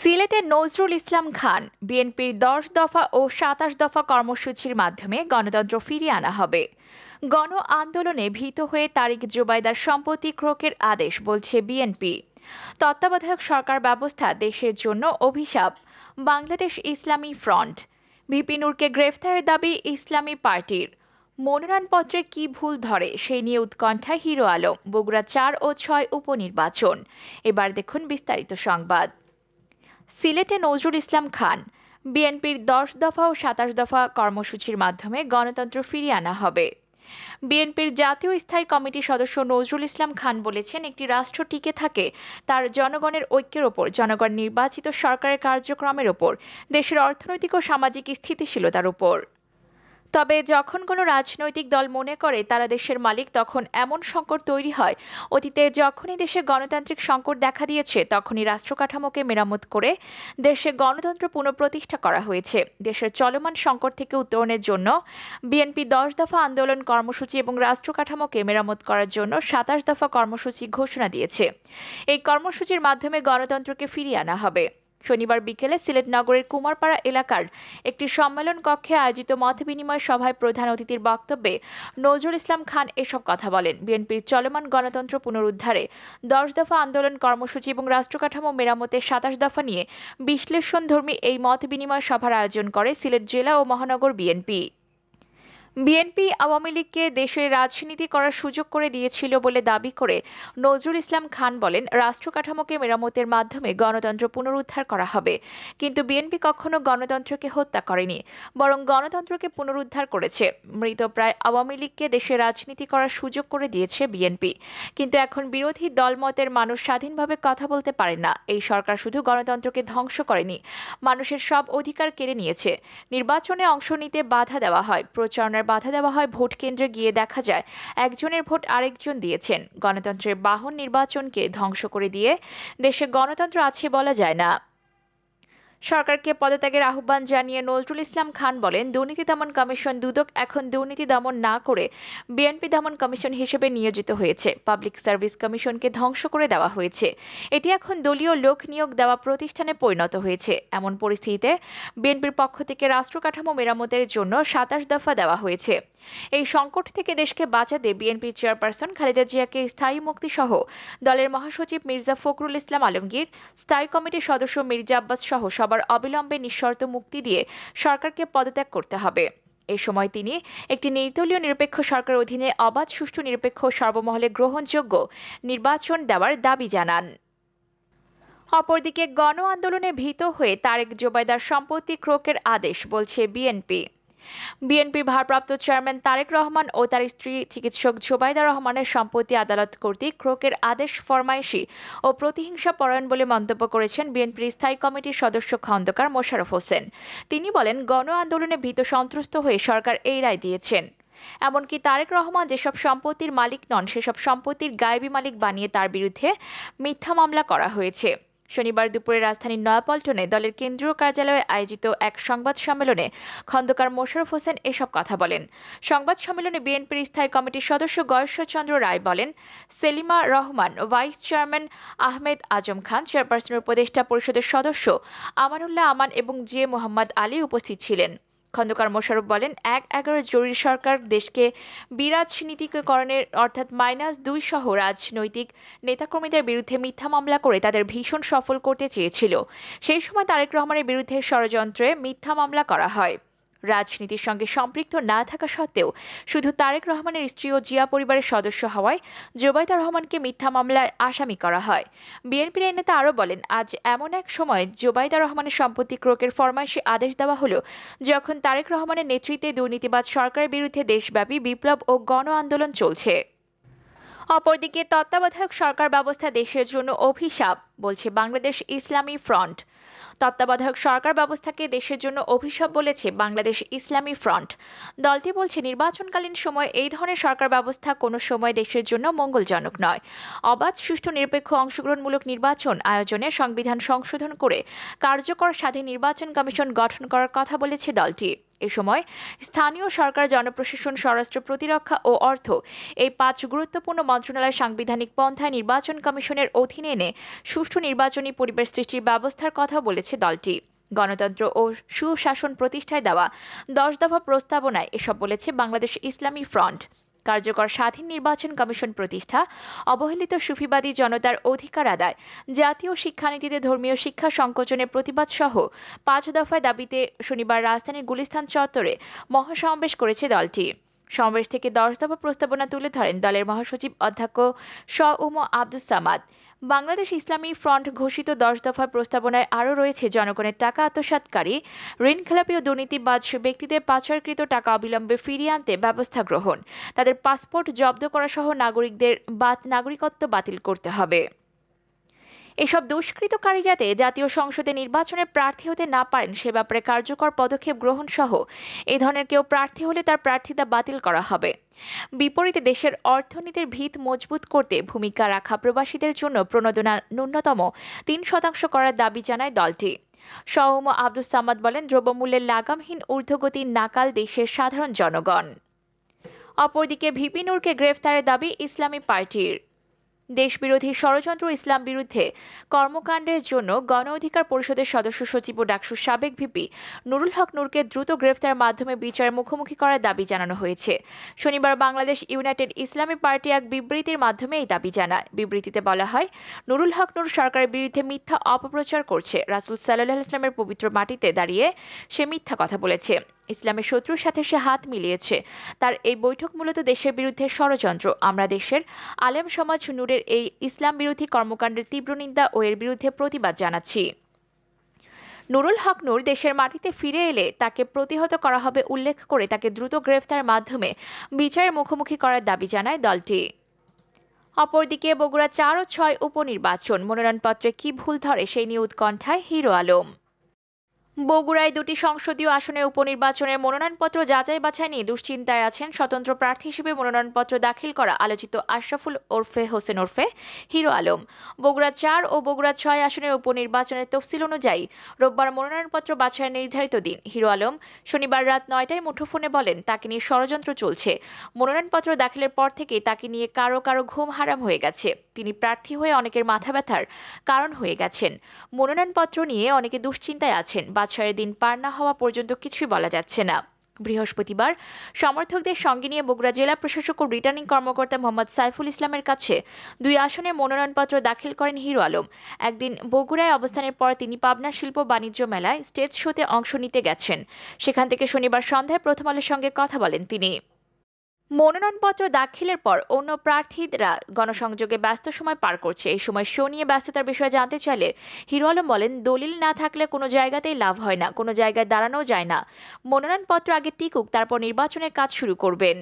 সিলেটে নজরুল ইসলাম খান, বিএনপির দশ দফা ও সাতাশ দফা কর্মসূচির মাধ্যমে গণতন্ত্র ফিরিয়ে আনা হবে। গণ আন্দোলনে ভীত হয়ে তারিক জুবাইদার সম্পত্তি ক্রোকের আদেশ বলছে বিএনপি। তত্ত্বাবধায়ক সরকার ব্যবস্থা দেশের জন্য অভিশাপ। বাংলাদেশ ইসলামী ফ্রন্ট। ভিপি নূরকে গ্রেফতারের দাবি ইসলামী পার্টির। মনোনয়নপত্রে কি ভুল ধরে সেই নিয়ে উৎকণ্ঠা হিরো আলম, বগুড়া চার ও ছয় উপনির্বাচন। এবার দেখুন বিস্তারিত সংবাদ। সিলেটে নজরুল ইসলাম খান। বিএনপির দশ দফা ও সাতাশ দফা কর্মসূচির মাধ্যমে গণতন্ত্র ফিরিয়ে আনা হবে। বিএনপির জাতীয় স্থায়ী কমিটির সদস্য নজরুল ইসলাম খান বলেছেন, একটি রাষ্ট্র টিকে থাকে, তার জনগণের ঐক্যের ওপর, জনগণ নির্বাচিত সরকারের কার্যক্রমের ওপর, দেশের অর্থনৈতিক ও সামাজিক স্থিতিশীলতার উপর। তবে যখন কোনো রাজনৈতিক দল মনে করে তারা দেশের মালিক, তখন এমন সংকট তৈরি হয়। অতীতে যখনই দেশে গণতান্ত্রিক সংকট দেখা দিয়েছে, তখনই রাষ্ট্র কাঠামোকে মেরামত করে দেশে গণতন্ত্র পুনঃপ্রতিষ্ঠা করা হয়েছে। দেশের চলমান সংকট থেকে উত্তরণের জন্য বিএনপি দশ দফা আন্দোলন কর্মসূচি এবং রাষ্ট্র কাঠামোকে মেরামত করার জন্য সাতাশ দফা কর্মসূচি ঘোষণা দিয়েছে। এই কর্মসূচির মাধ্যমে গণতন্ত্রকে ফিরিয়ে আনা হবে। শনিবার বিকেলে সিলেট নগরের কুমারপাড়া এলাকার একটি সম্মেলন কক্ষে আয়োজিত মত বিনিময় সভায় প্রধান অতিথির বক্তব্যে নজরুল ইসলাম খান এসব কথা বলেন। বিএনপির চলমান গণতন্ত্র পুনরুদ্ধারে দশ দফা আন্দোলন কর্মসূচি এবং রাষ্ট্রকাঠামো মেরামতের সাতাশ দফা নিয়ে বিশ্লেষণধর্মী এই মত বিনিময় সভার আয়োজন করে সিলেট জেলা ও মহানগর বিএনপি। বিএনপি আওয়ামী লীগকে দেশের রাজনীতি করার সুযোগ করে দিয়েছিল বলে দাবি করে নজরুল ইসলাম খান বলেন, রাষ্ট্র কাঠামোকে মেরামতের মাধ্যমে গণতন্ত্র পুনরুদ্ধার করা হবে। কিন্তু বিএনপি কখনো গণতন্ত্রকে হত্যা করেনি, বরং গণতন্ত্রকে পুনরুদ্ধার করেছে। মৃতপ্রায় আওয়ামী লীগকে দেশে রাজনীতি করার সুযোগ করে দিয়েছে বিএনপি। কিন্তু এখন বিরোধী দলমতের মানুষ স্বাধীনভাবে কথা বলতে পারে না। এই সরকার শুধু গণতন্ত্রকে ধ্বংস করেনি, মানুষের সব অধিকার কেড়ে নিয়েছে। নির্বাচনে অংশ নিতে বাধা দেওয়া হয়, প্রচারণার বাধা দেওয়া হয় ভোট কেন্দ্রে গিয়ে দেখা যায়, একজনের ভোট আরেকজন দিয়েছেন। গণতন্ত্রের বাহন নির্বাচনকে ধ্বংস করে দিয়ে দেশে গণতন্ত্র আছে বলা যায় না। সরকারকে পদত্যাগের আহ্বান জানিয়ে নজরুল ইসলাম খান বলেন, দুর্নীতি দমন কমিশন দুদক এখন দুর্নীতি দমন না করে বিএনপি দমন কমিশন হিসেবে নিয়োজিত হয়েছে। পাবলিক সার্ভিস কমিশনকে ধ্বংস করে দেওয়া হয়েছে। এটি এখন দলীয় লোক নিয়োগ দেওয়া প্রতিষ্ঠানে পরিণত হয়েছে। এমন পরিস্থিতিতে বিএনপির পক্ষ থেকে রাষ্ট্র কাঠামো মেরামতের জন্য সাতাশ দফা দেওয়া হয়েছে। এই সংকট থেকে দেশকে বাঁচাতে বিএনপির চেয়ারপারসন খালেদা জিয়াকে স্থায়ী মুক্তিসহ দলের মহাসচিব মির্জা ফখরুল ইসলাম আলমগীর, স্থায়ী কমিটির সদস্য মির্জা আব্বাস সহ সবার অবিলম্বে নিঃশর্ত মুক্তি দিয়ে সরকারকে পদত্যাগ করতে হবে। এ সময় তিনি একটি নির্দলীয় নিরপেক্ষ সরকার অধীনে অবাধ, সুষ্ঠু, নিরপেক্ষ, সর্বমহলে গ্রহণযোগ্য নির্বাচন দেওয়ার দাবি জানান। অপরদিকে গণ আন্দোলনে ভীত হয়ে তারেক জোবাইদার সম্পত্তি ক্রোকের আদেশ, বলছে বিএনপি। বিএনপির ভারপ্রাপ্ত চেয়ারম্যান তারেক রহমান ও তার স্ত্রী চিকিৎসক জোবাইদা রহমানের সম্পত্তি আদালত কর্তৃক ক্রোকের আদেশ ফরমাইশি ও প্রতিহিংসা পরায়ণ বলে মন্তব্য করেছেন বিএনপির স্থায়ী কমিটির সদস্য খন্দকার মোশারফ হোসেন। তিনি বলেন গণ আন্দোলনে ভীত সন্ত্রস্ত হয়ে সরকার এই রায় দিয়েছেন। এমনকি তারেক রহমান যেসব সম্পত্তির মালিক নন, সেসব সম্পত্তির গায়েবী মালিক বানিয়ে তার বিরুদ্ধে মিথ্যা মামলা করা হয়েছে। শনিবার দুপুরে রাজধানীর নয়াপল্টনে দলের কেন্দ্রীয় কার্যালয়ে আয়োজিত এক সংবাদ সম্মেলনে খন্দকার মোশারফ হোসেন এসব কথা বলেন। সংবাদ সম্মেলনে বিএনপির স্থায়ী কমিটির সদস্য গয়েশ্বরচন্দ্র রায় বলেন, সেলিমা রহমান, ভাইস চেয়ারম্যান আহমেদ আজম খান, চেয়ারপারসনের উপদেষ্টা পরিষদের সদস্য আমানুল্লাহ আমান এবং জে মোহাম্মদ আলী উপস্থিত ছিলেন। খন্দকার মোশারফ বলেন, এক এগারো জরুরি সরকার দেশকে বিরাজনীতিকরণের অর্থাৎ মাইনাস দুই সহ রাজনৈতিক নেতাকর্মীদের বিরুদ্ধে মিথ্যা মামলা করে তাদের ভীষণ সফল করতে চেয়েছিল। সেই সময় তারেক রহমানের বিরুদ্ধে ষড়যন্ত্রে মিথ্যা মামলা করা হয়। রাজনীতির সঙ্গে সম্পৃক্ত না থাকা সত্ত্বেও শুধু তারেক রহমানের স্ত্রী ও জিয়া পরিবারের সদস্য হওয়ায় জোবাইদা রহমানকে মিথ্যা মামলায় আসামি করা হয়। বিএনপির এই নেতা আরও বলেন, আজ এমন এক সময় জোবাইদা রহমানের সম্পত্তি ক্রোকের ফরমাইশি আদেশ দেওয়া হলো, যখন তারেক রহমানের নেতৃত্বে দুর্নীতিবাজ সরকারের বিরুদ্ধে দেশব্যাপী বিপ্লব ও গণ আন্দোলন চলছে। অপরদিকে তত্ত্বাবধায়ক সরকার ব্যবস্থা দেশের জন্য অভিশাপ, বলছে বাংলাদেশ ইসলামী ফ্রন্ট। তত্ত্বাবধায়ক সরকার ব্যবস্থাকে দেশের জন্য অভিশাপ বলেছে বাংলাদেশ ইসলামী ফ্রন্ট। দলটি বলছে, নির্বাচনকালীন সময় এই ধরনের সরকার ব্যবস্থা কোনো সময় দেশের জন্য মঙ্গলজনক নয়। অবাধ, সুষ্ঠু, নিরপেক্ষ অংশগ্রহণমূলক নির্বাচন আয়োজনে সংবিধান সংশোধন করে কার্যকর স্বাধীন নির্বাচন কমিশন গঠন করার কথা বলেছে দলটি। এ সময় স্থানীয় সরকার জনপ্রশাসন, স্বরাষ্ট্র প্রতিরক্ষা ও অর্থ এই পাঁচ গুরুত্বপূর্ণ মন্ত্রণালয় সাংবিধানিক পন্থায় নির্বাচন কমিশনের অধীনে এনে সুষ্ঠু নির্বাচনী পরিবেশ সৃষ্টির ব্যবস্থার কথা বলেছে। দলটি। গণতন্ত্র ও সুশাসন প্রতিষ্ঠায় দেওয়া দশ দফা প্রস্তাবনায় এসব বলেছে বাংলাদেশ ইসলামী ফ্রন্ট। কার্যকর স্বাধীন নির্বাচন কমিশন প্রতিষ্ঠা, অবহেলিত সুফিবাদী জনতার অধিকার আদায়, জাতীয় শিক্ষানীতিতে ধর্মীয় শিক্ষা সংকোচনের প্রতিবাদ সহ পাঁচ দফায় দাবিতে শনিবার রাজধানীর গুলিস্তান চত্বরে মহাসমাবেশ করেছে দলটি। সমাবেশ থেকে দশ দফা প্রস্তাবনা তুলে ধরেন দলের মহাসচিব অধ্যক্ষ শ উম আব্দুস সামাদ। বাংলাদেশ ইসলামী ফ্রন্ট ঘোষিত দশ দফা প্রস্তাবনায় আরও রয়েছে জনগণের টাকা আত্মসাৎকারী ঋণখেলাপি ও দুর্নীতিবাজ ব্যক্তিদের পাচারকৃত টাকা অবিলম্বে ফিরিয়ে আনতে ব্যবস্থা গ্রহণ। তাদের পাসপোর্ট জব্দ করা সহ নাগরিকদের বাত, নাগরিকত্ব বাতিল করতে হবে। এসব দুষ্কৃতকারী যাতে জাতীয় সংসদে নির্বাচনে প্রার্থী হতে না পারেন, সে ব্যাপারে কার্যকর পদক্ষেপ গ্রহণ সহ এ ধরনের কেউ প্রার্থী হলে তার প্রার্থিতা বাতিল করা হবে। বিপরীতে দেশের অর্থনীতির ভিত মজবুত করতে ভূমিকা রাখা প্রবাসীদের জন্য প্রণোদনা ন্যূনতম তিন শতাংশ করার দাবি জানায় দলটি। সৌম আব্দুস সামাদ বলেন, দ্রব্যমূল্যের লাগামহীন ঊর্ধ্বগতির নাকাল দেশের সাধারণ জনগণ। অপরদিকে ভিপি নূরকে গ্রেফতারের দাবি ইসলামী পার্টির। দেশবিরোধী ষড়যন্ত্র ইসলাম বিরুদ্ধে কর্মকাণ্ডের জন্য গণ অধিকার পরিষদের সদস্য সচিব ও ডাকসুর সাবেক ভিপি নুরুল হক নূরকে দ্রুত গ্রেফতার মাধ্যমে বিচারের মুখোমুখি করার দাবি জানানো হয়েছে। শনিবার বাংলাদেশ ইউনাইটেড ইসলামী পার্টি এক বিবৃতির মাধ্যমে এই দাবি জানায়। বিবৃতিতে বলা হয়, নুরুল হক নূর সরকারের বিরুদ্ধে মিথ্যা অপপ্রচার করছে। রাসুল সাল্লাহ ইসলামের পবিত্র মাটিতে দাঁড়িয়ে সে মিথ্যা কথা বলেছে। ইসলামের শত্রুর সাথে সে হাত মিলিয়েছে। তার এই বৈঠক মূলত দেশের বিরুদ্ধে ষড়যন্ত্র। আমরা দেশের আলেম সমাজ নূরের এই ইসলাম বিরোধী কর্মকাণ্ডের তীব্র নিন্দা ও এর বিরুদ্ধে প্রতিবাদ জানাচ্ছি। নুরুল হক নূর দেশের মাটিতে ফিরে এলে তাকে প্রতিহত করা হবে উল্লেখ করে তাকে দ্রুত গ্রেফতার মাধ্যমে বিচারের মুখোমুখি করার দাবি জানায় দলটি। অপরদিকে বগুড়া চার ও ছয় উপনির্বাচন, মনোনয়নপত্রে কি ভুল ধরে সেই নিয়ে উৎকণ্ঠায় হিরো আলম। বগুড়ায় দুটি সংসদীয় আসনে উপনির্বাচনের মনোনয়নপত্র যাচাই বাছাই নিয়ে দুশ্চিন্তায় আছেন স্বতন্ত্র প্রার্থী হিসেবে মনোনয়নপত্র দাখিল করা আলোচিত আশরাফুল ওরফে হোসেন ওরফে হিরো আলম। বগুড়া চার ও বগুড়া ছয় আসনের উপনির্বাচনের তফসিল অনুযায়ী রোববার মনোনয়নপত্র বাছাইয়ের নির্ধারিত দিন। হিরো আলম শনিবার রাত নয়টায় মুঠোফোনে বলেন, তাকে নিয়ে ষড়যন্ত্র চলছে। মনোনয়নপত্র দাখিলের পর থেকে তাকে নিয়ে কারও কারও ঘুম হারাম হয়ে গেছে। তিনি প্রার্থী হয়ে অনেকের মাথা ব্যথার কারণ হয়ে গেছেন। মনোনয়নপত্র নিয়ে অনেকে দুশ্চিন্তায় আছেন। বাছাইয়ের দিন পার না হওয়া পর্যন্ত কিছুই বলা যাচ্ছে না। বৃহস্পতিবার সমর্থকদের সঙ্গে নিয়ে বগুড়া জেলা প্রশাসক ও রিটার্নিং কর্মকর্তা মোহাম্মদ সাইফুল ইসলামের কাছে দুই আসনে মনোনয়নপত্র দাখিল করেন হিরো আলম। একদিন বগুড়ায় অবস্থানের পর তিনি পাবনা শিল্প বাণিজ্য মেলায় স্টেজ শোতে অংশ নিতে গেছেন। সেখান থেকে শনিবার সন্ধ্যায় প্রথম আলোর সঙ্গে কথা বলেন তিনি। মনোনয়নপত্র দাখিলের পর অন্য প্রার্থীরা গণসংযোগে ব্যস্ত সময় পার করছে। এই সময় শো নিয়ে ব্যস্ততার বিষয়ে জানতে চাইলে হিরো আলম বলেন, দলিল না থাকলে কোনো জায়গাতেই লাভ হয় না, কোনো জায়গায় দাঁড়ানো যায় না। মনোনয়নপত্র আগে টিকুক, তারপর নির্বাচনের কাজ শুরু করবেন।